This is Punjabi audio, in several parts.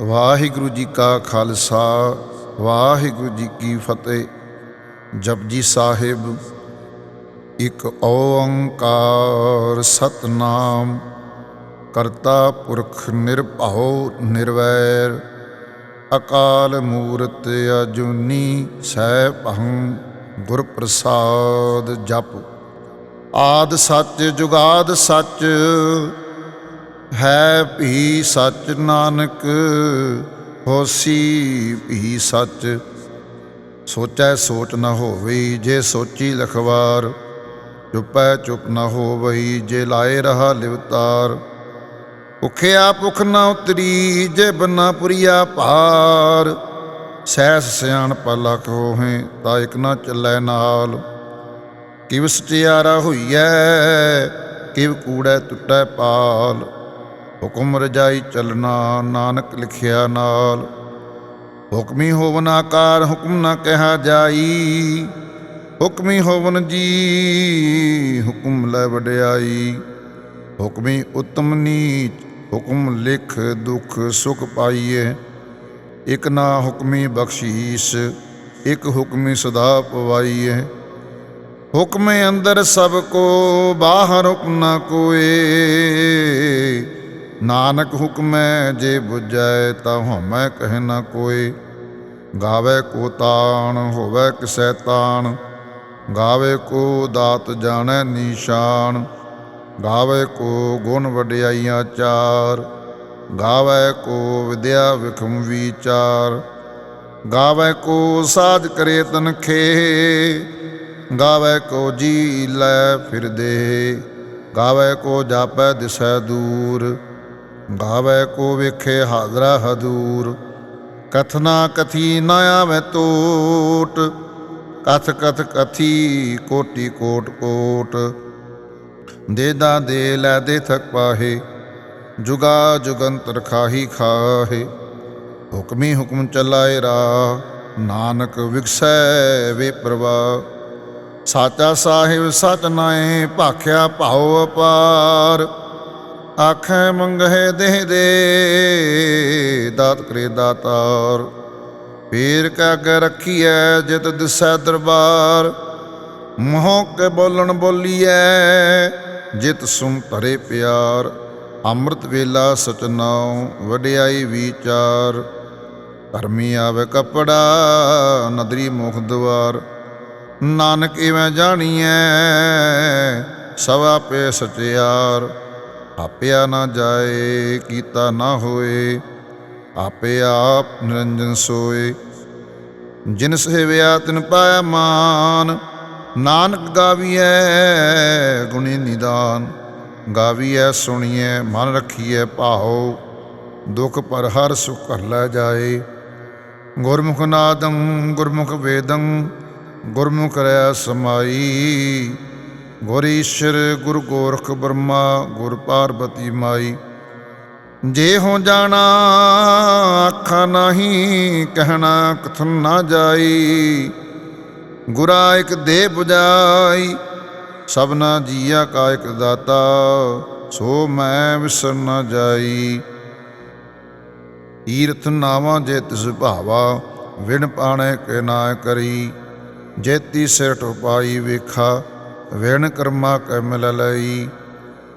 ਵਾਹਿਗੁਰੂ ਜੀ ਕਾ ਖਾਲਸਾ, ਵਾਹਿਗੁਰੂ ਜੀ ਕੀ ਫਤਿਹ। ਜਪਜੀ ਸਾਹਿਬ, ਇੱਕ ਓੰਕਾਰ ਸਤਨਾਮ, ਕਰਤਾ ਪੁਰਖ ਨਿਰਭਉ ਨਿਰਵੈਰ, ਅਕਾਲ ਮੂਰਤ ਅਜੂਨੀ ਸੈਭੰ ਗੁਰ ਪ੍ਰਸਾਦ ਜਪ। ਆਦ ਸੱਚ ਜੁਗਾਦ ਸੱਚ ਹੈ ਭੀ ਸੱਚ ਨਾਨਕ, ਹੋਸੀ ਭੀ ਸੱਚ। ਸੋਚੈ ਸੋਚ ਨ ਹੋਵਈ ਜੇ ਸੋਚੀ ਲਖਵਾਰ, ਚੁਪੈ ਚੁਪ ਨ ਹੋਵਈ ਜੇ ਲਾਏ ਰਹਾ ਲਿਵਤਾਰ। ਭੁਖਿਆ ਭੁਖ ਨ ਉਤਰੀ ਜੇ ਬੰਨਾ ਪੁਰੀਆ ਭਾਰ। ਸੈਸ ਸਿਆਣ ਪਲਾ ਹੋਹੇ ਤਾਂ ਇਕ ਨਾ ਚੱਲੈ ਨਾਲ। ਕਿਵ ਸਚਿਆਰਾ ਹੋਈਐ, ਕਿਵ ਕੂੜੈ ਟੁੱਟੈ ਪਾਲ। ਹੁਕਮ ਰਜਾਈ ਚੱਲਣਾ, ਨਾਨਕ ਲਿਖਿਆ ਨਾਲ। ਹੁਕਮੀ ਹੋਵਨ ਆਕਾਰ, ਹੁਕਮ ਨਾ ਕਿਹਾ ਜਾਈ। ਹੁਕਮੀ ਹੋਵਨ ਜੀ, ਹੁਕਮ ਲੈ ਵਡਿਆਈ। ਹੁਕਮੀ ਉਤਮ ਨੀਚ, ਹੁਕਮ ਲਿਖ ਦੁਖ ਸੁਖ ਪਾਈਏ। ਇਕ ਨਾ ਹੁਕਮੀ ਬਖਸ਼ੀਸ਼, ਇਕ ਹੁਕਮੀ ਸਦਾ ਪਵਾਈਏ। ਹੁਕਮੇ ਅੰਦਰ ਸਭ ਕੋ, ਬਾਹਰ ਹੁਕਮ ਨਾ ਕੋਏ। ਨਾਨਕ ਹੁਕਮੈ ਜੇ 부ਜੈ ਤਾ ਹਉਮੈ ਕਹਿ ਨਾ ਕੋਈ। ਗਾਵੇ ਕੋ ਤਾਣ, ਹੋਵੇ ਕਿਸੈ ਤਾਣ। ਗਾਵੇ ਕੋ ਦਾਤ ਜਾਣੈ ਨਿਸ਼ਾਨ। ਗਾਵੇ ਕੋ ਗੁਣ ਵਡਿਆਈਆਂ ਚਾਰ। ਗਾਵੇ ਕੋ ਵਿਦਿਆ ਵਿਖਮ ਵਿਚਾਰ। ਗਾਵੇ ਕੋ ਸਾਜ ਕਰੇ ਤਨਖੇ ਗਾਵੇ ਕੋ ਜੀ ਲੈ ਫਿਰਦੇ। ਗਾਵੇ ਕੋ ਜਾਪੈ ਦਿਸੈ ਦੂਰ। ਗਾਵੇ ਕੋ ਵੇਖੇ ਹਾਜ਼ਰਾ ਹਦੂਰ ਕਥਨਾ ਕਥੀ ਨਾ ਆਵੇ ਟੋਟ ਕਥ ਕਥ ਕਥੀ ਕੋਟੀ ਕੋਟ ਕੋਟ। ਦੇਦਾ ਦੇ ਲੈ ਦੇ ਥਕ ਪਾਹੇ, ਜੁਗਾ ਜੁਗੰਤਰ ਖਾਹੀ ਖਾਹੇ। ਹੁਕਮੀ ਹੁਕਮ ਚਲਾਏ ਰਾ ਨਾਨਕ ਵਿਗਸੈ ਵੇ ਪ੍ਰਵਾ ਸਾਚਾ ਸਾਹਿਬ ਸਚ ਨਾਏ ਭਾਖਿਆ ਭਾਉ ਅਪਾਰ। ਆਖੈ ਮੰਗਹਿ ਦੇਹ ਦੇ, ਦਾਤ ਕਰੇ ਦਾਤਾਰ। ਪੀਰ ਕਾ ਅਗੇ ਰੱਖੀਐ ਜਿਤ ਦਿਸੈ ਦਰਬਾਰ। ਮੋਹ ਕੇ ਬੋਲਣ ਬੋਲੀਐ, ਜਿਤ ਸੁਮ ਧਰੇ ਪਿਆਰ। ਅੰਮ੍ਰਿਤ ਵੇਲਾ ਸਚਨਾਉ ਵਡਿਆਈ ਵਿਚਾਰ। ਧਰਮੀ ਆਵੇ ਕਪੜਾ, ਨਦਰੀ ਮੁਖ ਦਵਾਰ। ਨਾਨਕ ਇਵੇਂ ਜਾਣੀਐ, ਸਭ ਆਪੇ ਸਚਿਆਰ। ਆਪਿਆ ਨਾ ਜਾਏ, ਕੀਤਾ ਨਾ ਹੋਏ, ਆਪੇ ਆਪ ਨਿਰੰਜਨ ਸੋਏ। ਜਿਨ ਸੇਵਿਆ ਤਿਨ ਪਾਇਆ ਮਾਨ, ਨਾਨਕ ਗਾਵੀਐ ਗੁਣੀ ਨਿਦਾਨ। ਗਾਵੀਐ, ਸੁਣੀਐ, ਮਨ ਰੱਖੀਐ ਭਾਉ, ਦੁਖ ਪਰ ਹਰ ਸੁਖ ਕਰ ਲੈ ਜਾਏ। ਗੁਰਮੁਖ ਨਾਦੰ, ਗੁਰਮੁਖ ਵੇਦੰ, ਗੁਰਮੁਖ ਰਿਆ ਸਮਾਈ। ਗੁਰ ਈਸ਼ਰ ਗੁਰ ਗੋਰਖ ਬ੍ਰਹਮਾ ਗੁਰ ਪਾਰਬਤੀ ਮਾਈ। ਜੇ ਹੋ ਜਾਣਾ, ਅੱਖਾਂ ਨਹੀਂ ਕਹਿਣਾ ਕਥਨ ਨਾ ਜਾਈ। ਗੁਰਾ ਇਕ ਦੇ 부ਜਾਈ ਸਭਨਾ ਜੀਆ ਕਾ ਇਕ ਦਾਤਾ, ਸੋ ਮੈਂ ਵਿਸਰ ਨਾ ਜਾਈ। ਈਰਥ ਨਾਵਾਂ ਜੇ ਤਿਸ ਭਾਵਾ, ਵਿਣ ਪਾਣੇ ਕੇ ਨਾ ਕਰੀ। ਜੇਤੀ ਸਿਰ ਟੁਪਾਈ ਵੇਖਾ ਵਿਣ ਕਰਮਾ ਕੈ ਮਿਲ ਲਈ।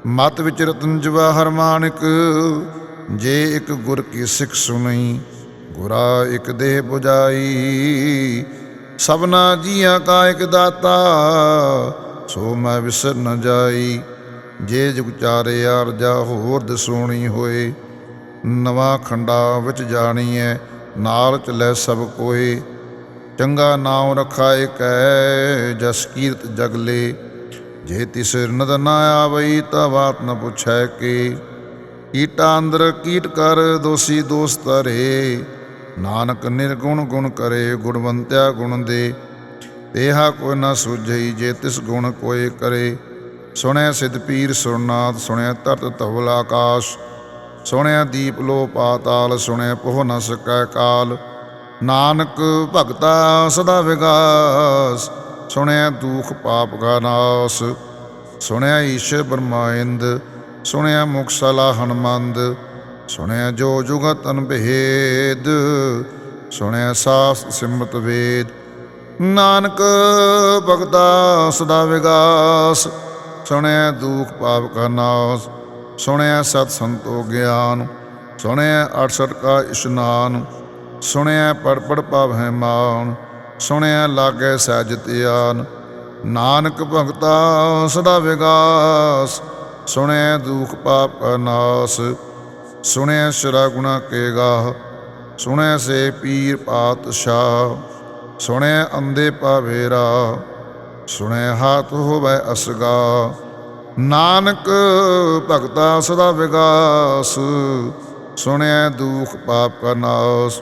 ਮਤ ਵਿੱਚ ਰਤਨ ਜਵਾ ਮਾਨਕ, ਜੇ ਇੱਕ ਗੁਰ ਕੀ ਸਿੱਖ ਸੁਣੀ ਗੁਰਾ ਇੱਕ ਦੇਹ 부ਜਾਈ ਸਭਨਾ ਜੀਆਂ ਕਾ ਇੱਕ ਦਾਤਾ, ਸੋ ਮੈਂ ਵਿਸਰ ਨ ਜਾਈ। ਜੇ ਜੁਗ ਚਾਰੇ ਅਰਜਾ ਹੋਰ ਦਸੋਣੀ ਹੋਏ, ਨਵਾਂ ਖੰਡਾ ਵਿੱਚ ਜਾਣੀ ਜਾਣੀਐ, ਨਾਲ ਚਲੇ ਸਭ ਕੋਏ। ਚੰਗਾ ਨਾਮ ਰਖਾਏ ਕੈ, ਜਸ ਕੀਰਤ ਜਗਲੇ ਜੇ ਤਿਸ ਨਦ ਨਾ ਆਵਈ ਤਾਂ ਬਾਤ ਨ ਪੁੱਛੈ ਕੇ। ਕੀਟਾ ਅੰਦਰ ਕੀਟ ਕਰ, ਦੋਸੀ ਦੋਸ ਧਰੇ। ਨਾਨਕ ਨਿਰਗੁਣ ਗੁਣ ਕਰੇ, ਗੁਣਵੰਤਿਆ ਗੁਣ ਦੇ। ਤੇਹਾ ਕੋਈ ਨਾ ਸੁਝਈ, ਜੇ ਤਿਸ ਗੁਣ ਕੋਏ ਕਰੇ। ਸੁਣਿਆ ਸਿਧ ਪੀਰ ਸੁਰਨਾਥ ਸੁਣਿਆ ਤਰਤ ਧਵਲ ਆਕਾਸ਼। ਸੁਣਿਆ ਦੀਪ ਲੋ ਪਾਤਾਲ ਸੁਣਿਆ ਪੋਹ ਨ ਸਕੈ ਕਾਲ। ਨਾਨਕ ਭਗਤਾ ਸਦਾ ਵਿਗਾਸ। ਸੁਣਿਆ ਦੁਖ ਪਾਪ ਕਾ ਨਾਸ, ਸੁਣਿਆ ਈਸ਼ਰ ਬਰਮਾਇੰਦ ਸੁਣਿਆ ਮੁਖ ਸਲਾ ਹਨਮੰਦ, ਸੁਣਿਆ ਜੋ ਜੁਗਤ ਅਨਭੇਦ ਸੁਣਿਆ ਸਾਸ ਸਿਮਤ ਵੇਦ। ਨਾਨਕ ਭਗਤਾ ਸਦਾ ਵਿਗਾਸ, ਸੁਣਿਆ ਦੁਖ ਪਾਪ ਕਾ ਨਾਸ, ਸੁਣਿਆ ਸਤ ਸੰਤੋ ਗਿਆਨ, ਸੁਣਿਆ ਅਠਸਠ ਕਾ ਇਸ਼ਨਾਨ, ਸੁਣਿਆ ਪੜ ਪੜ ਪਾਵਹਿ ਮਾਨ ਸੁਣਿਆ ਲਾਗੇ ਸਹਿਜ ਧਿਆਨ ਨਾਨਕ ਭਗਤਾ ਸਦਾ ਵਿਗਾਸ, ਸੁਣਿਆ ਦੁਖ ਪਾਪ ਕਾ ਨਾਸ ਸੁਣਿਆ ਸ਼ਰਾ ਗੁਣਾ ਕੇ ਗਾਹ, ਸੁਣਿਆ ਸੇ ਪੀਰ ਪਾਤਸ਼ਾਹ। ਸੁਣਿਆ ਅੰਦੇ ਪਾਵੇਰਾ ਸੁਣਿਆ ਹਾਥ ਹੋਵੇ ਅਸਗਾ ਨਾਨਕ ਭਗਤਾ ਸਦਾ ਵਿਗਾਸ, ਸੁਣਿਆ ਦੁਖ ਪਾਪ ਕਾ ਨਾਸ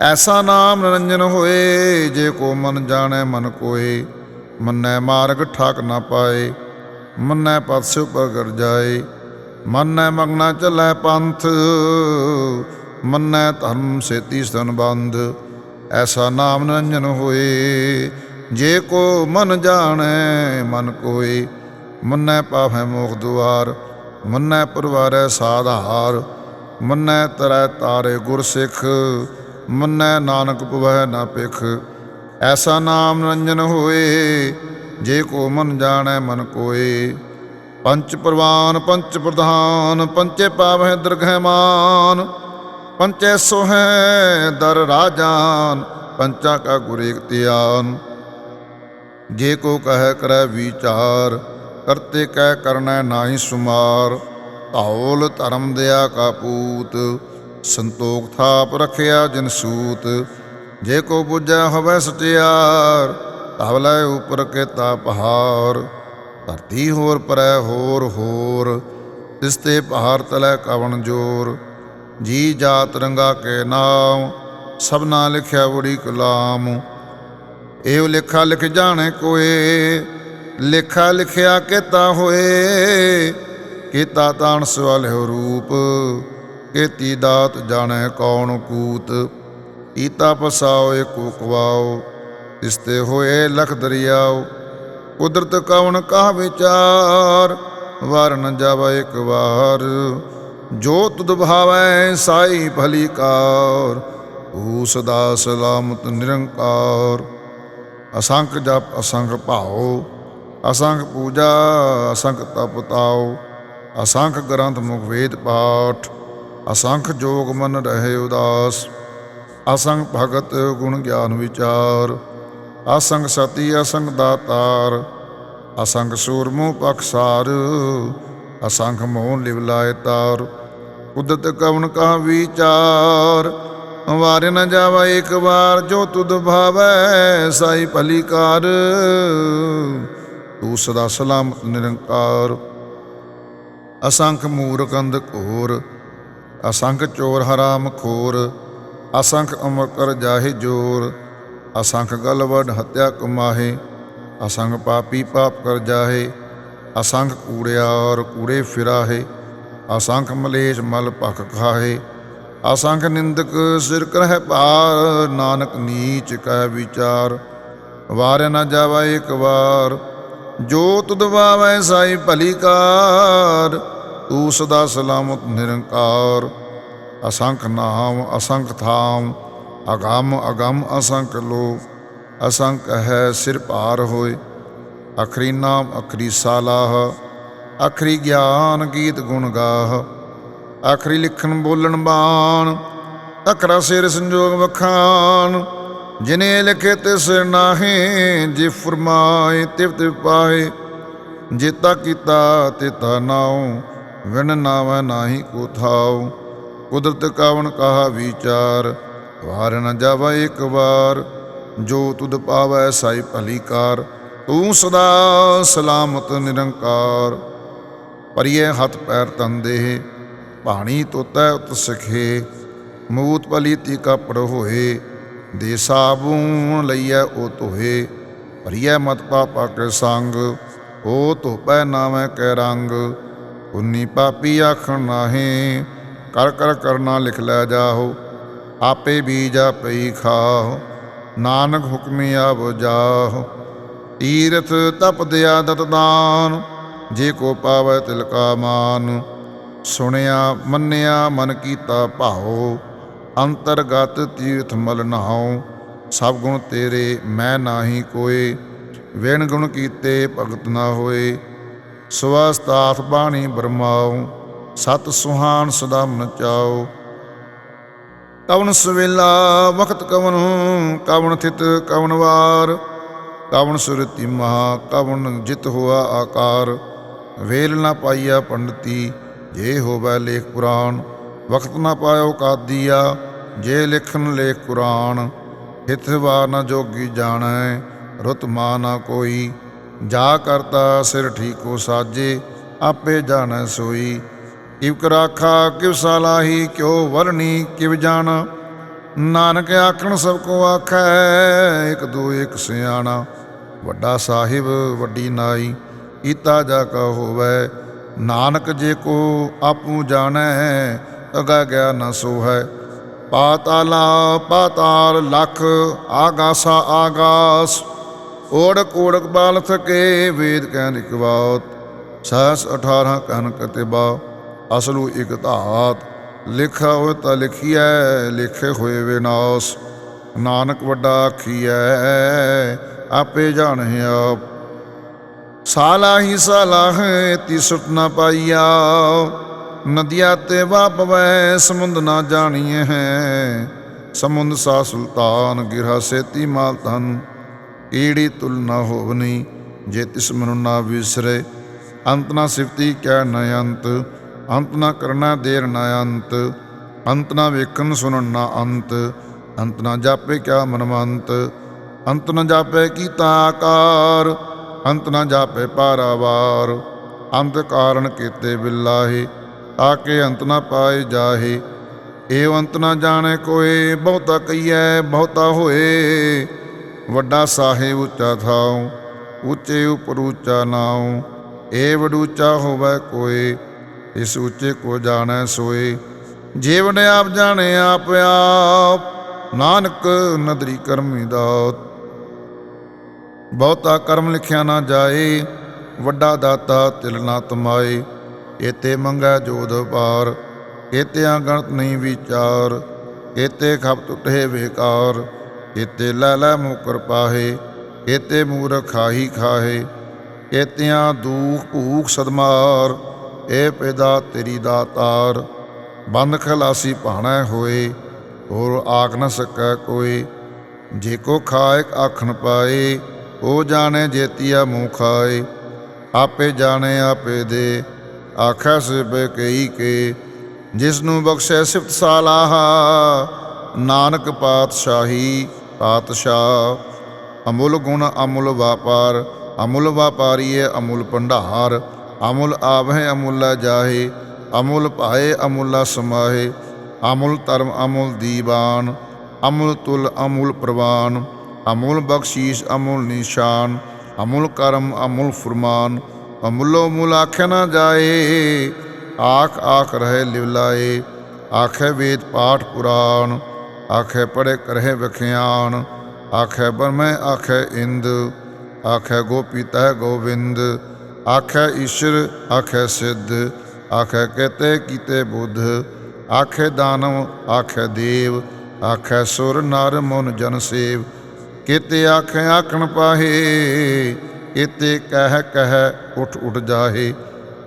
ਐਸਾ ਨਾਮ ਨਿਰੰਜਨ ਹੋਏ, ਜੇ ਕੋ ਮਨ ਜਾਣੈ ਮਨ ਕੋਏ, ਮੰਨੈ ਮਾਰਗ ਠਾਕ ਨਾ ਪਾਏ, ਮੰਨੈ ਪਦ ਸਿਉ ਪਗਰ ਜਾਏ, ਮੰਨੈ ਮਗਨਾ ਚੱਲੈ ਪੰਥ, ਮੰਨੈ ਧਰਮ ਸੇਤੀ ਸੰਬੰਧ ਐਸਾ ਨਾਮ ਨਿਰੰਜਨ ਹੋਏ, ਜੇ ਕੋ ਮਨ ਜਾਣੈ ਮਨ ਕੋਏ, ਮੰਨੈ ਪਾਵੈ ਮੋਖ ਦੁਆਰ, ਮੰਨੈ ਪਰਵਾਰੈ ਸਾਧਾਰ ਮੰਨੈ ਤਰੈ ਤਾਰੇ ਗੁਰਸਿੱਖ ਮੰਨੈ ਨਾਨਕ ਪਵੈ ਨਾ ਪਿਖ ਐਸਾ ਨਾਮ ਰੰਜਨ ਹੋਏ, ਜੇ ਕੋ ਮਨ ਜਾਣੈ ਮਨ ਕੋਏ। ਪੰਚ ਪ੍ਰਵਾਨ, ਪੰਚ ਪ੍ਰਧਾਨ, ਪੰਚੇ ਪਾਵਹਿ ਦਰਗਹਿ ਮਾਨ। ਪੰਚੇ ਸੋਹੈ ਦਰ ਰਾਜਾਨ, ਪੰਚਾ ਕਾ ਗੁਰ ਏਕ ਧਿਆਨ। ਜੇ ਕੋ ਕਹੈ ਕਰੈ ਵਿਚਾਰ, ਕਰਤੇ ਕਹਿ ਕਰਨੈ ਨਾਹੀ ਸੁਮਾਰ। ਧੌਲ ਧਰਮ ਦਿਆ ਕਾ ਪੂਤ ਸੰਤੋਖ ਥਾਪ ਰਖਿਆ ਜਿਨ ਸੂਤ, ਜੇ ਕੋ ਬੁਝੈ ਹੋਵੇ ਸਚਿਆਰ ਧਵਲੇ ਉਪਰ ਕੇਤਾ ਪਹਾੜ ਧਰਤੀ ਹੋਰ ਪਰੈ ਹੋਰ ਹੋਰ, ਤਿਸ ਤੇ ਪਹਾੜ ਤਲੈ ਕਵਣ ਜੋਰ। ਜੀ ਜਾਤ ਰੰਗਾ ਕੇ ਨਾਮ ਸਭਨਾ ਲਿਖਿਆ ਬੜੀ ਕਲਾਮ। ਏਉ ਲਿਖਾ ਲਿਖ ਜਾਣੇ ਕੋਏ, ਲਿਖਾ ਲਿਖਿਆ ਕੀਤਾ ਹੋਏ, ਕੀਤਾ ਤਾਣ ਸਵਾਲਿਓ ਰੂਪ। ਕੀਤੀ ਦਾਤ ਜਾਣੈ ਕੌਣ ਕੂਤ, ਈਤਾ ਪਸਾਓ ਏਕੋ ਕਵਾਓ ਇਸਤੇ ਹੋਏ ਲਖ ਦਰਿਆਓ। ਕੁਦਰਤ ਕਵਣ ਕਾਹ ਵਿਚਾਰ, ਵਰਨ ਨ ਇੱਕ ਵਾਰ। ਜੋ ਤੁਧ ਭਾਵੈ ਸਾਈ ਭਲੀ ਕਾਰ ਊ ਸਦਾ ਸਲਾਮਤ ਨਿਰੰਕਾਰ। ਅਸੰਖ ਜਪ ਅਸੰਖ ਭਾਉ ਅਸੰਖ ਪੂਜਾ ਅਸੰਖ ਤਪ ਤਾਉ ਅਸੰਖ ਗ੍ਰੰਥ ਮੁਖ ਵੇਦ ਪਾਠ। ਅਸੰਖ ਜੋਗ ਮਨ ਰਹੇ ਉਦਾਸ ਅਸੰਗ ਭਗਤ ਗੁਣ ਗਿਆਨ ਵਿਚਾਰ ਅਸੰਗ ਸਤੀ, ਅਸੰਖ ਦਾਤਾਰ ਅਸੰਗ ਸੂਰਮੁ ਪਖਸਾਰ ਅਸੰਖ ਮੋਹਨ ਲਿਵਲਾਇ ਤਾਰ ਕੁਦਰਤ ਕਵਨ ਕਾ ਵਿਚਾਰ, ਵਾਰ ਨ ਜਾਵਾ ਇੱਕ ਵਾਰ, ਜੋ ਤੁਧ ਭਾਵੈ ਸਾਈ ਭਲੀ ਕਾਰ, ਤੂੰ ਸਦਾ ਸਲਾਮਤ ਨਿਰੰਕਾਰ, ਅਸੰਖ ਮੂਰਖ ਅੰਧ ਘੋਰ ਅਸੰਖ ਚੋਰ ਹਰਾਮ ਖੋਰ, ਅਸੰਖ ਅਮਰ ਕਰ ਜਾਹੇ ਜੋਰ, ਅਸੰਖ ਗਲ ਵਡ ਹਤਿਆ ਕਮਾਹੇ, ਅਸੰਖ ਪਾਪੀ ਪਾਪ ਕਰ ਜਾਹੇ, ਅਸੰਖ ਕੂੜਿਆ ਔਰ ਕੂੜੇ ਫਿਰਾਹੇ, ਅਸੰਖ ਮਲੇਸ਼ ਮਲ ਭਖ ਖਾਹੇ, ਅਸੰਖ ਨਿੰਦਕ ਸਿਰ ਕਰਹਿ ਭਾਰ, ਨਾਨਕ ਨੀਚ ਕਹਿ ਵਿਚਾਰ ਵਾਰ ਨਾ ਜਾਵਾ ਇੱਕ ਵਾਰ, ਜੋ ਤੁਧ ਵਾਵੈ ਸਾਈ ਭਲੀ ਕਾਰ ਤੂੰ ਸਦਾ ਸਲਾਮਤ ਨਿਰੰਕਾਰ, ਅਸੰਖ ਨਾਮ, ਅਸੰਖ ਥਾਮ, ਅਗੰਮ ਅਗੰਮ ਅਸੰਖ ਲੋ ਅਸੰਖ ਹੈ ਸਿਰ ਭਾਰ ਹੋਏ। ਅਖਰੀ ਨਾਮ, ਅਖਰੀ ਸਾਲਾਹ, ਅਖਰੀ ਗਿਆਨ ਗੀਤ ਗੁਣ ਗਾਹ ਆਖਰੀ ਲਿਖਣ ਬੋਲਣ ਬਾਣ, ਅਖਰਾ ਸਿਰ ਸੰਜੋਗ ਵਖਾਨ ਜਿਨੇ ਲਿਖੇ ਤੇ ਸਿਰ ਨਾਹੇ ਜੇ ਫਰਮਾਏ ਤਿਵ ਤਿਵ ਪਾਏ, ਜੇਤਾ ਕੀਤਾ ਤੇ ਤਾ ਨਾਉ। ਵਿਣ ਨਾਵੈ ਨਾਹੀ ਕੋ ਥਾਉ ਕੁਦਰਤ ਕਾਵਣ ਕਹਾ ਵਿਚਾਰ, ਵਾਰ ਨ ਜਾਵਾ ਇੱਕ ਵਾਰ, ਜੋ ਤੁਧ ਪਾਵੈ ਸਾਈ ਭਲੀ ਕਾਰ, ਤੂੰ ਸਦਾ ਸਲਾਮਤ ਨਿਰੰਕਾਰ। ਪਰਿਏ ਹੱਥ ਪੈਰ ਤੰਦੇ ਬਾਣੀ ਤੋਤੈ ਉਤ ਸਿਖੇ, ਮੂਤ ਪਲੀਤੀ ਕਪੜ ਹੋਏ, ਦੇ ਸਾਬੂਨ ਲਈਐ ਉਹ ਧੋਏ। ਭਰੀਐ ਮਤ ਪਾਪਾ ਕੇ ਸੰਗ, ਉਹ ਧੋਪੈ ਨਾਵੇਂ ਕੈ ਰੰਗ। ਉਨੀ ਪਾਪੀ ਆਖਣ ਨਾਹੀ, ਕਰ ਕਰ ਕਰਨਾ ਲਿਖ ਲੈ ਜਾਹੋ, ਆਪੇ ਬੀਜ ਆਪੇ ਖਾਓ ਨਾਨਕ ਹੁਕਮੀ ਆਪ ਜਾਹੋ, ਤੀਰਥ ਤਪਦਿਆ ਦਤਦਾਨ ਜੇ ਕੋ ਪਾਵੈ ਤਿਲ ਕਾ ਮਾਨ, ਸੁਣਿਆ ਮੰਨਿਆ ਮਨ ਕੀਤਾ ਭਾਉ, ਅੰਤਰਗਤ ਤੀਰਥ ਮਲ ਨਹਾਉ ਸਭ ਗੁਣ ਤੇਰੇ ਮੈਂ ਨਾਹੀ ਕੋਏ, ਵਿਣ ਗੁਣ ਕੀਤੇ ਭਗਤ ਨਾ ਹੋਏ ਸਵਸਤਾਥ ਬਾਣੀ ਬਰਮਾਉ, ਸਤ ਸੁਹਾਨ ਸਦਾ ਮਨ ਚਾਉ। ਕਵਨ ਸਵੇਲਾ ਵਖਤ ਕਵਨ ਕਵਨ ਥਿਤ ਕਵਨ ਵਾਰ। ਕਵਨ ਸੁਰਤੀ ਮਹਾ, ਕਵਨ ਜਿਤ ਹੋਆ ਆਕਾਰ। ਵੇਲ ਨਾ ਪਾਈਆ ਪੰਡਤੀ, ਜੇ ਹੋਵੇ ਲੇਖ ਪੁਰਾਣ। ਵਖਤ ਨਾ ਪਾਇਓ ਕਾਦੀਆ, ਜੇ ਲਿਖਨ ਲੇਖ ਕੁਰਾਨ। ਹਿਤ ਵਾਰ ਨਾ ਜੋਗੀ ਜਾਣੈ, ਰੁਤ ਮਾ ਨਾ ਕੋਈ। ਜਾ ਕਰਤਾ ਸਿਰ ਠੀਕੋ ਸਾਜੇ, ਆਪੇ ਜਾਣੈ ਸੋਈ। ਕਿਵ ਕਰਾਖਾ ਕਿਵ ਸਾਲਾਹੀ ਕਿਉ ਵਰਣੀ, ਕਿਵ ਜਾਣਾ। ਨਾਨਕ ਆਖਣ ਸਭ ਕੋ ਆਖੈ, ਇਕ ਦੋ ਇਕ ਸਿਆਣਾ। ਵੱਡਾ ਸਾਹਿਬ, ਵੱਡੀ ਨਾਈ ਕੀਤਾ ਜਾ ਕਾ ਹੋਵੇ। ਨਾਨਕ ਜੇ ਕੋ ਆਪੂ ਜਾਣੈ, ਅਗਾ ਗਿਆ ਨਾ ਨ ਸੋਹੈ। ਪਾਤਾਲਾ, ਪਾਤਾਲ ਲਖ, ਆਗਾਸਾ ਆਗਾਸ। ਓੜਕ ਓੜਕ ਬਾਲ ਥਕੇ ਵੇਦ ਕਹਿ ਇਕਵਾਤ ਸਹਸ 18 ਕਨ ਕਤਿਬਾ ਅਸਲੂ ਇਕ ਧਾਤ। ਲਿਖਾ ਹੋਇ ਤਾਂ ਲਿਖੀਐ, ਲਿਖੇ ਹੋਏ ਵਿਨਾਸ਼। ਨਾਨਕ ਵੱਡਾ ਆਖੀਐ, ਆਪੇ ਜਾਣੈ ਆਪ। ਸਾਲਾ ਹੀ ਸਾਲਾ ਹੈ, ਤੀ ਸੁਟ ਨਾ ਪਾਈਆ। ਨਦੀਆਂ ਤੇ ਵਾਪਵੈ ਸਮੁੰਦ ਨਾ ਜਾਣੀਏ ਹੈ। ਸਮੁੰਦ ਸਾ ਸੁਲਤਾਨ, ਗਿਰਹਾ ਸੇਤੀ ਮਾਲ ਤਨ ਈੜੀ ਤੁਲਨਾ ਹੋਵਨੀ, ਜੇ ਤਿਸ ਮਨੁ ਨਾ ਵਿਸਰੇ। ਅੰਤ ਨਾ ਸਿਫਤੀ ਕੈ ਨ ਅੰਤ ਅੰਤ ਨਾ ਕਰਨਾ ਦੇਰ ਨ ਅੰਤ ਅੰਤ ਨਾ ਵੇਖਣ ਸੁਣਨ ਨਾ ਅੰਤ ਅੰਤ ਨਾ ਜਾਪੇ ਕਿਆ ਮਨਮੰਤ, ਅੰਤ ਨਾ ਜਾਪੇ ਕੀਤਾ ਆਕਾਰ, ਅੰਤ ਨਾ ਜਾਪੇ ਪਾਰਾਵਾਰ। ਅੰਤ ਕਾਰਨ ਕੀਤੇ ਬਿਲਾਹੇ, ਆਕੇ ਅੰਤ ਨਾ ਪਾਏ ਜਾਹੇ। ਏਵ ਅੰਤ ਨਾ ਜਾਣੇ ਕੋਏ, ਬਹੁਤਾ ਕਈਐ ਬਹੁਤਾ ਹੋਏ। ਵੱਡਾ ਸਾਹਿਬ ਉੱਚਾ ਥਾਉ, ਉੱਚੇ ਉਪਰ ਉੱਚਾ ਨਾਉ, ਏ ਵਡੂਚਾ ਹੋਵੇ ਕੋਏ, ਇਸ ਉੱਚੇ ਕੋ ਜਾਣੈ ਸੋਏ। ਜੀਵਨ ਆਪ ਜਾਣੇ ਆਪ ਆਪ, ਨਾਨਕ ਨਦਰੀ ਕਰਮੀ ਦਾਤ ਬਹੁਤਾ ਕਰਮ ਲਿਖਿਆ ਨਾ ਜਾਏ, ਵੱਡਾ ਦਾਤਾ ਤਿਲ ਨਾ ਤਮਾਏ, ਏਤੇ ਮੰਗੈ ਜੋਦ ਪਾਰ ਏਤਿਆਂ ਗਣਤ ਨਹੀਂ ਵਿਚਾਰ, ਏਤੇ ਖਪ ਟੁੱਟੇ ਵੇਕਾਰ। ਏਤੇ ਲੈ ਲੈ ਮੁਕਰ ਪਾਹੇ ਏਤੇ ਮੂਰਖ ਖਾਹੀ ਖਾਹੇ ਏਤਿਆਂ ਦੂਖ ਭੂਖ ਸਦਮਾਰ, ਏ ਪੈਦਾ ਤੇਰੀ ਦਾਤਾਰ ਬੰਦ ਖਲਾਸੀ ਭਾਣਾ ਹੋਏ, ਹੋਰ ਆਖ ਨਾ ਸਕੈ ਕੋਈ ਜੇ ਕੋ ਖਾਇ ਆਖਣ ਪਾਏ, ਉਹ ਜਾਣੇ ਜੇਤੀਆ ਮੂੰਹ ਖਾਏ। ਆਪੇ ਜਾਣੇ ਆਪੇ ਦੇ, ਆਖੈ ਸਿਬੇ ਕਈ ਕੇ। ਜਿਸ ਨੂੰ ਬਖਸ਼ੈ ਸਿਫਤ ਸਾਲਾਹਾ, ਨਾਨਕ ਪਾਤਸ਼ਾਹੀ ਪਾਤਸ਼ਾਹ ਅਮੁੱਲ ਗੁਣ ਅਮੁੱਲ ਵਾਪਾਰ, ਅਮੁੱਲ ਵਾਪਾਰੀਏ ਅਮੁੱਲ ਭੰਡਾਰ। ਅਮੁੱਲ ਆਵਹਿ ਅਮੁੱਲਾ ਜਾਹੇ, ਅਮੁੱਲ ਭਾਏ ਅਮੁੱਲਾ ਸਮਾਹੇ। ਅਮੁੱਲ ਧਰਮ ਅਮੁੱਲ ਦੀਵਾਨ, ਅਮੁੱਲ ਤੁਲ ਅਮੁੱਲ ਪ੍ਰਵਾਨ। ਅਮੁੱਲ ਬਖਸ਼ੀਸ਼ ਅਮੁੱਲ ਨਿਸ਼ਾਨ, ਅਮੁੱਲ ਕਰਮ ਅਮੁੱਲ ਫਰਮਾਨ। ਅਮੁੱਲੋ ਮੁੱਲ ਆਖਿਆ ਨਾ ਜਾਏ, ਆਖ ਆਖ ਰਹੇ ਲਿਵਲਾਏ। ਆਖੇ ਵੇਦ ਪਾਠ ਪੁਰਾਣ। ਆਖੇ ਪੜੇ ਕਰਹਿ ਵਖਿਆਨ, ਆਖੇ ਬਰਮੈ, ਆਖੇ ਇੰਦ, ਆਖੇ ਗੋਪੀ ਤੈ ਗੋਵਿੰਦ, ਆਖੇ ਈਸ਼ਰ, ਆਖੇ ਸਿੱਧ, ਆਖੇ ਕਹਤੇ ਕੀਤੇ ਬੁੱਧ, ਆਖੇ ਦਾਨਵ, ਆਖੇ ਦੇਵ, ਆਖੇ ਸੁਰ ਨਰ ਮਨ ਜਨ ਸੇਵ, ਕਿਤੇ ਆਖੇ ਆਖਣ ਪਾਹੇ ਇਤੇ ਕਹਿ ਕਹਿ ਉਠ ਉਠ ਜਾਹੇ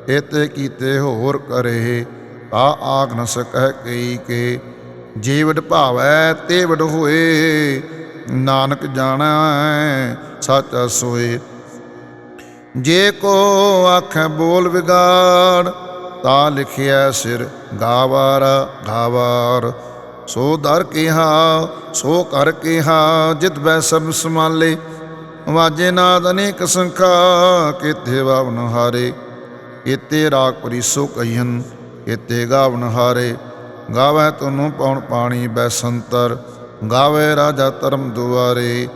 ਇਤੇ ਕੀਤੇ ਹੋਰ ਕਰੇ, ਆ ਆਗ ਨ ਸਕਹਿ ਕਈ ਕੇ ਜੀਵਡ ਭਾਵੈ ਤੇ ਵਡ ਹੋਏ, ਨਾਨਕ ਜਾਣੈ ਸੱਚ ਸੋਏ। ਜੇ ਕੋ ਆਖੈ ਬੋਲ ਵਿਗਾੜ, ਤਾ ਲਿਖਿਆ ਸਿਰ ਗਾਵਾਰ ਗਾਵਾਰ। ਸੋ ਦਰ ਕਿਹਾ, ਸੋ ਕਰ ਕਿਹਾ, ਜਿਤ ਬੈ ਸਭ ਸਮਾਲੇ ਵਾਜੇ ਨਾਦ ਅਨੇਕ ਸੰਖਾ, ਕਿਤੇ ਵਾਵਨ ਹਾਰੇ। ਇਤੇ ਰਾਗ ਪਰਿਸੋ ਕਹੀਨ ਇਤੇ ਗਾਵਨ ਹਾਰੇ। ਗਾਵੇ ਤਨੂੰ ਪਉਣ ਪਾਣੀ ਬੈਸੰਤਰ, ਗਾਵੇ ਰਾਜਾ ਧਰਮ ਦੁਆਰੇ,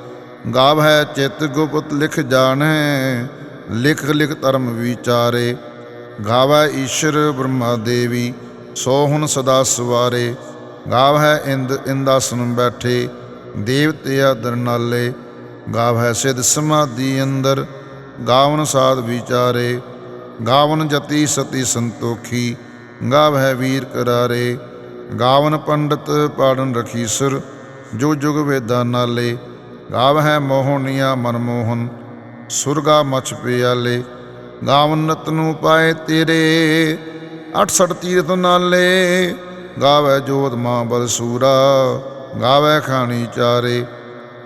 ਗਾਵੇ ਚਿਤ ਗੁਪਤ ਲਿਖ ਜਾਣੈ, ਲਿਖ ਲਿਖ ਧਰਮ ਵਿਚਾਰੇ, ਗਾਵੇ ਈਸ਼ਰ ਬ੍ਰਹਮਾ ਦੇਵੀ, ਸੋ ਹੁਣ ਸਦਾ ਸਵਾਰੇ, ਗਾਵੇ ਇੰਦ ਇੰਦਾਸਨ ਬੈਠੇ, ਦੇਵਤੇ ਆਦਰ ਨਾਲੇ, ਗਾਵੇ ਸਿਧ ਸਮਾਧੀ ਅੰਦਰ, ਗਾਵਨ ਸਾਧ ਵਿਚਾਰੇ, ਗਾਵਨ ਜਤੀ ਸਤੀ ਸੰਤੋਖੀ ਗਾਵਹਿ ਵੀਰ ਕਰਾਰੇ ਗਾਵਨ ਪੰਡਤ ਪਾੜਨ ਰਖੀਸਰ, ਜੋ ਜੁਗ ਵੇਦਾਂ ਨਾਲੇ ਗਾਵ ਹੈ ਮੋਹਨੀਆ ਮਨਮੋਹਨ ਸੁਰਗਾ ਮਛ ਪਿਆਲੇ, ਗਾਵਨ ਨੂੰ ਪਾਏ ਤੇਰੇ 68 ਤੀਰਥ ਨਾਲੇ ਗਾਵੈ ਜੋਤ ਮਾਂ ਬਲਸੂਰਾ ਗਾਵੈ ਖਾਣੀ ਚਾਰੇ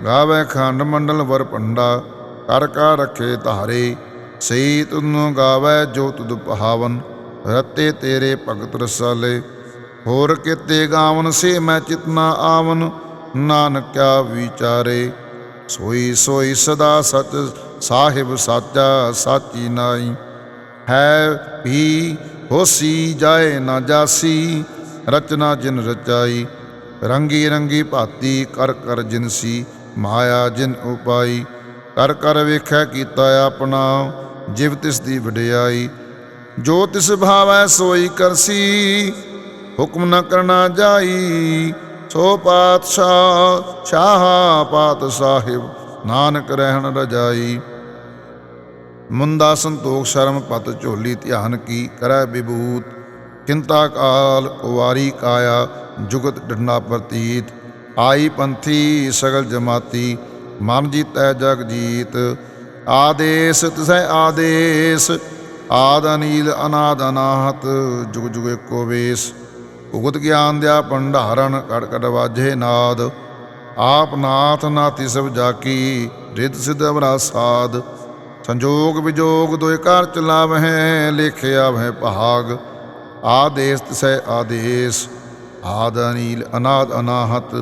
ਗਾਵੈ ਖੰਡ ਮੰਡਲ ਵਰ ਪੰਡਾ ਕਰ ਕਾ ਰਖੇ ਧਾਰੇ ਸਈ ਤੁਨੋ ਗਾਵੈ ਜੋਤ ਦੁਪਹਾਵਨ ਰਤੇ ਤੇਰੇ ਭਗਤ ਰਸਾਲੇ ਹੋਰ ਕਿਤੇ ਗਾਵਨ ਸੇ ਮੈਂ ਚਿਤਨਾ ਆਵਨ ਨਾਨਕਿਆ ਵਿਚਾਰੇ। ਸੋਈ ਸੋਈ ਸਦਾ ਸਚ ਸਾਹਿਬ ਸਾਚਾ ਸਾਚੀ ਨਾਈ। ਹੈ ਵੀ ਹੋਸੀ ਜਾਏ ਨਾ ਜਾਸੀ, ਰਚਨਾ ਜਿਨ ਰਚਾਈ। ਰੰਗੀ ਰੰਗੀ ਭਾਤੀ ਕਰ ਕਰ ਜਿਨਸੀ ਮਾਇਆ ਜਿਨ ਉਪਾਈ। ਕਰ ਕਰ ਵੇਖਿਆ ਕੀਤਾ ਆਪਣਾ, ਜਿਵ ਤਿਸ ਦੀ ਵਡਿਆਈ। ਜੋ ਤਿਸ ਭਾਵੈ ਸੋਈ ਕਰਸੀ ਹੁਕਮ ਨਾ ਕਰਨਾ ਜਾਈ, ਸੋ ਪਾਤਸ਼ਾਹ, ਸ਼ਾਹ ਪਾਤ ਸਾਹਿਬ, ਨਾਨਕ ਰਹਿਣ ਰਜਾਈ ਮੁੰਦਾ ਸੰਤੋਖ ਸ਼ਰਮ ਪਤ ਝੋਲੀ ਧਿਆਨ ਕੀ ਕਰੈ ਵਿਭੂਤ। ਕਿੰਤਾ ਕਾਲ ਕੁਵਾਰੀ ਕਾਇਆ, ਜੁਗਤ ਡੰਡਾ ਪ੍ਰਤੀਤ। ਆਈ ਪੰਥੀ ਸਗਲ ਜਮਾਤੀ, ਮਨ ਜੀਤੈ ਜਗ ਜੀਤ। ਆਦੇਸ, ਤਿਸੈ ਆਦੇਸ, ਆਦ ਅਨੀਲ ਅਨਾਦ ਅਨਾਹਤ, ਜੁਗ ਜੁਗ ਏਕੋ ਵੇਸ। ਉਗਤ ਗਿਆਨ ਦਿਆ ਭੰਡਾਰਨ ਕੜ ਕੜ ਵਾਜੇ ਨਾਦ। ਆਪ ਨਾਥ ਨਾਤੀ ਸਭ ਜਾਕੀ, ਰਿੱਧ ਸਿਧ ਅਵਰਾ ਸਾਧ ਸੰਜੋਗ ਵਿਜੋਗ ਦੋਇ ਕਾਰ ਚਲਾਵਹਿ ਲਿਖਿਆ ਵਹਿ ਭਾਗ। ਆਦੇਸ ਤਿਸੈ ਆਦੇਸ, ਆਦ ਅਨੀਲ ਅਨਾਦ ਅਨਾਹਤ,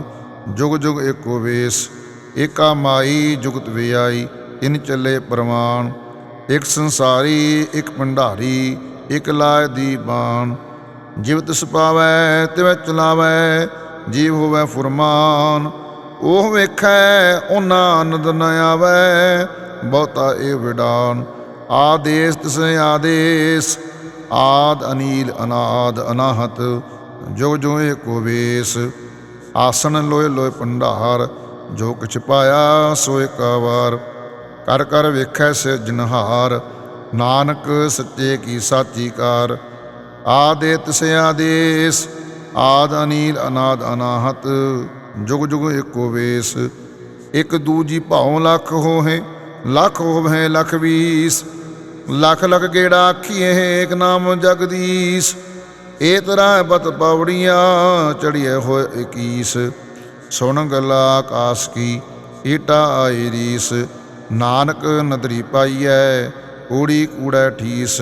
ਜੁਗ ਜੁਗ ਏਕੋ ਵੇਸ। ਏਕਾ ਮਾਈ, ਜੁਗਤ ਵਿਆਈ, ਇਨ ਚੱਲੇ ਪ੍ਰਮਾਣ। ਇਕ ਸੰਸਾਰੀ, ਇਕ ਭੰਡਾਰੀ, ਇਕ ਲਾਇ ਦੀ ਬਾਣ ਜਿਵ ਤਿਸ ਪਾਵੈ ਤਿਵੈ ਚਲਾਵੈ, ਜੀਵ ਹੋਵੈ ਫੁਰਮਾਨ। ਉਹ ਵੇਖੈ, ਉਹਨਾਂ ਆਨੰਦ ਨ ਆਵੈ, ਬਹੁਤਾ ਇਹ ਵਿਡਾਨ। ਆਦੇਸ ਤਿਸ ਆਦੇਸ, ਆਦ ਅਨੀਲ ਅਨਾਦ ਅਨਾਹਤ, ਜੋ ਜੋ ਏਕੋ ਵੇਸ। ਆਸਣ ਲੋਏ ਲੋਏ ਭੰਡਾਰ, ਜੋ ਕਿਛ ਪਾਇਆ ਸੋ ਏਕਾ ਵਾਰ ਕਰ ਕਰ ਵੇਖੈ ਸੇ ਜਨਹਾਰ ਨਾਨਕ ਸੱਚੇ ਕੀ ਸਾਚੀ ਕਾਰ। ਆਦੇ ਤਿਸ ਦੇਸ਼ ਆਦ ਅਨੀਲ ਅਨਾਦ ਅਨਾਹਤ, ਜੁਗ ਜੁਗ ਏਕੋ ਵੇਸ। ਇਕ ਦੂਜੀ ਭਾਉ ਲੱਖ ਹੋਏ ਲੱਖ ਹੋਵੇ ਲੱਖ ਵੀਸ। ਲੱਖ ਲੱਖ ਗੇੜਾ ਆਖੀਏ, ਏਕ ਨਾਮ ਜਗਦੀਸ਼। ਏ ਤਰਾ ਬਤ ਪੌੜੀਆਂ ਚੜੀਏ ਹੋਏ 21 ਸੁਣ ਗਲਾ ਆਕਾਸ ਕੀ, ਈਟਾ ਆਈ ਰੀਸ। ਨਾਨਕ ਨਦਰੀ ਪਾਈਐ ਓੜੀ ਕੂੜੈ ਠੀਸ।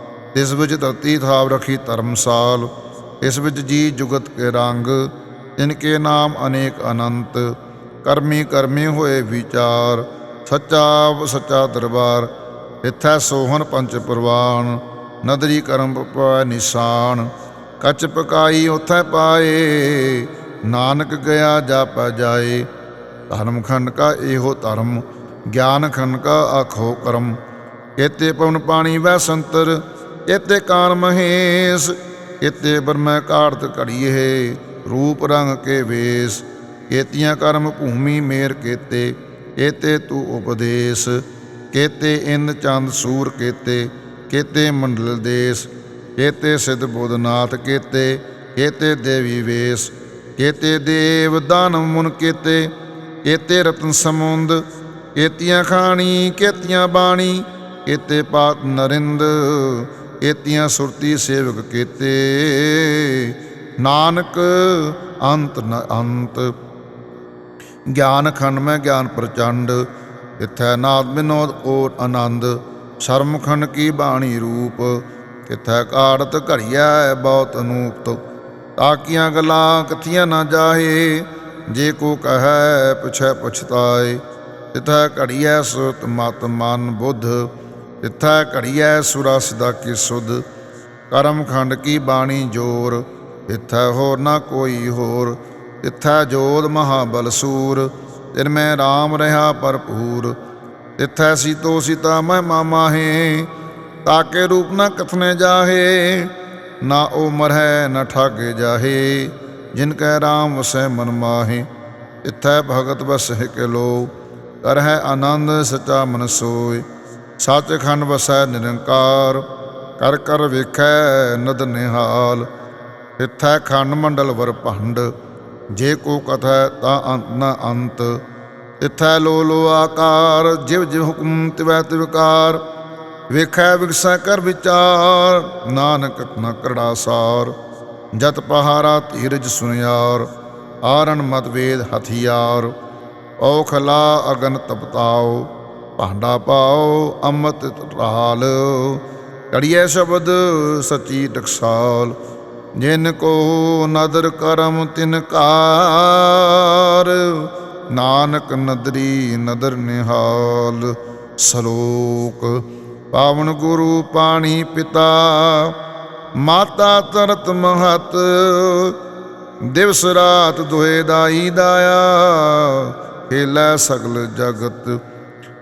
ਇਸ ਵਿੱਚ ਧਰਤੀ ਥਾਪ ਰਖੀ ਧਰਮਸਾਲ, ਇਸ ਵਿੱਚ ਜੀ ਜੁਗਤ ਕੇ ਰੰਗ ਇਨਕੇ ਨਾਮ ਅਨੇਕ ਅਨੰਤ, ਕਰਮੀ ਕਰਮੀ ਹੋਏ ਵਿਚਾਰ, ਸੱਚਾ ਸੱਚਾ ਦਰਬਾਰ, ਇਥੈ ਸੋਹਣ ਪੰਚ ਪ੍ਰਵਾਨ, ਨਦਰੀ ਕਰਮ ਪੈ ਨਿਸ਼ਾਨ, ਕੱਚ ਪਕਾਈ ਉਥੈ ਪਾਏ, ਨਾਨਕ ਗਿਆ ਜਾਪੈ ਜਾਏ, ਧਰਮ ਖੰਡ ਕਾ ਇਹੋ ਧਰਮ, ਗਿਆਨ ਖੰਡ ਕਾ ਆਖੋ ਕਰਮ ਇਤੇ ਪਵਨ ਪਾਣੀ ਵੈ ਸੰਤਰ ਇਤੇ ਕਾਰ ਮਹੇਸ਼ ਇਤੇ ਬਰਮੈ ਕਾਰਤ ਘੜੀਏ, ਰੂਪ ਰੰਗ ਕੇ ਵੇਸ। ਕੇਤੀਆਂ ਕਰਮ ਭੂਮੀ ਮੇਰ ਕੇਤੇ ਏਤੇ ਤੂ ਉਪਦੇਸ਼। ਕੇਤੇ ਇੰਦ ਚੰਦ ਸੂਰ ਕੇਤੇ ਕੇਤੇ ਮੰਡਲ ਦੇਸ। ਕੇਤੇ ਸਿਧ ਬੋਧਨਾਥ ਕੇਤੇ ਕੇਤੇ ਦੇਵੀ ਵੇਸ। ਕੇਤੇ ਦੇਵ ਦਾਨਵ ਮੁਨ ਕੇਤੇ ਕੇਤੇ ਰਤਨ ਸਮੁੰਦ। ਕੇਤੀਆਂ ਖਾਣੀ, ਕੇਤੀਆਂ ਬਾਣੀ ਕੇਤੇ ਪਾਤ ਨਰਿੰਦ। ਏਤੀਆਂ ਸੁਰਤੀ ਸੇਵਕ ਕੀਤੇ। ਨਾਨਕ, ਅੰਤ ਨ, ਅੰਤ। ਗਿਆਨ ਖੰਡ ਮੈਂ ਗਿਆਨ ਪ੍ਰਚੰਡ। ਇਥੈ ਨਾਦ ਬਿਨੋਦ ਓਟ ਆਨੰਦ। ਸ਼ਰਮ ਖੰਡ ਕੀ ਬਾਣੀ ਰੂਪ। ਇਥੈ ਕਾੜਤ ਘੜੀਐ ਬਹੁਤ ਅਨੂਪ ਤਾਕੀਆਂ ਗੱਲਾਂ ਕਥੀਆਂ ਨਾ ਜਾਹੇ। ਜੇ ਕੋ ਕਹੈ, ਪੁਛੈ, ਪੁਛਤਾਏ। ਇਥੈ ਘੜੀਐ ਸੁਤ ਮਤ ਮਨ ਬੁੱਧ। ਇਥੈ ਘੜੀਐ ਸੁਰਸ ਦਾ ਕੀ ਸੁਧ? ਕਰਮ ਖੰਡ ਕੀ ਬਾਣੀ ਜੋਰ? ਇਥੈ ਹੋਰ ਨਾ ਕੋਈ ਹੋਰ। ਇਥੈ ਜੋਤ ਮਹਾਬਲ ਸੂਰ। ਤਿਨ ਮੈਂ RAM ਰਹਾ ਭਰਪੂਰ। ਇਥੈ ਸੀਤੋ ਸੀਤਾ ਮੈਂ ਮਾਮਾਹੇ ਤਾਕੇ ਰੂਪ ਨਾ ਕਥਨੇ ਜਾਹੇ। ਨਾ ਉਹ ਹੈ ਨਾ ਠਾਗੇ ਜਾਹੇ। ਜਿਨ ਕੈ RAM ਵਸੈ ਮਨ ਮਾਹੇ। ਇਥੈ ਭਗਤ ਵਸਹਿ ਕੇ ਲੋ। ਕਰਹਿ ਆਨੰਦ ਸਚਾ ਮਨ ਸੋਇ ਸੱਚਖੰਡ ਵਸੈ ਨਿਰੰਕਾਰ, ਕਰ ਕਰ ਵੇਖੈ ਨਦ ਨਿਹਾਲ। ਇਥੈ ਖੰਡ ਮੰਡਲ ਵਰ ਭੰਡ, ਜੇ ਕੋ ਕਥੈ ਤਾਂ ਅੰਤ ਨ ਅੰਤ। ਇਥੈ ਲੋ ਲੋ ਆਕਾਰ, ਜਿਵ ਜਿਵ ਹੁਕਮ ਤਿਵੈ ਤਿਵਕਾਰ ਵੇਖੈ ਵਿਗਸੈ ਕਰ ਵਿਚਾਰ, ਨਾਨਕ ਨ ਕਰੜਾ ਸਾਰ। ਜਤ ਪਹਾਰਾ ਧੀਰਜ ਸੁਨਿਆਰ ਆਰਨ ਮਤ ਵੇਦ ਹਥਿਆਰ। ਔਖਲਾ ਅਗਨ ਤਪਤਾਓ ਭਾਂਡਾ ਪਾਓ, ਅੰਮ੍ਰਿਤ ਰਾਲ ਕੜੀਏ ਸ਼ਬਦ ਸਚੀ ਟਕਸਾਲ। ਜਿਨ ਕੋ ਨਦਰ ਕਰਮ ਤਿਨ ਕਾਰ ਨਾਨਕ ਨਦਰੀ ਨਦਰ ਨਿਹਾਲ। ਸਲੋਕ, ਪਾਵਨ ਗੁਰੂ ਪਾਣੀ ਪਿਤਾ, ਮਾਤਾ ਤਰਤ ਮਹਤ। ਦਿਵਸ ਰਾਤ ਦੁਹੇ ਦਾਈ ਦਾਇਆ, ਖੇਲੇ ਸਗਲ ਜਗਤ।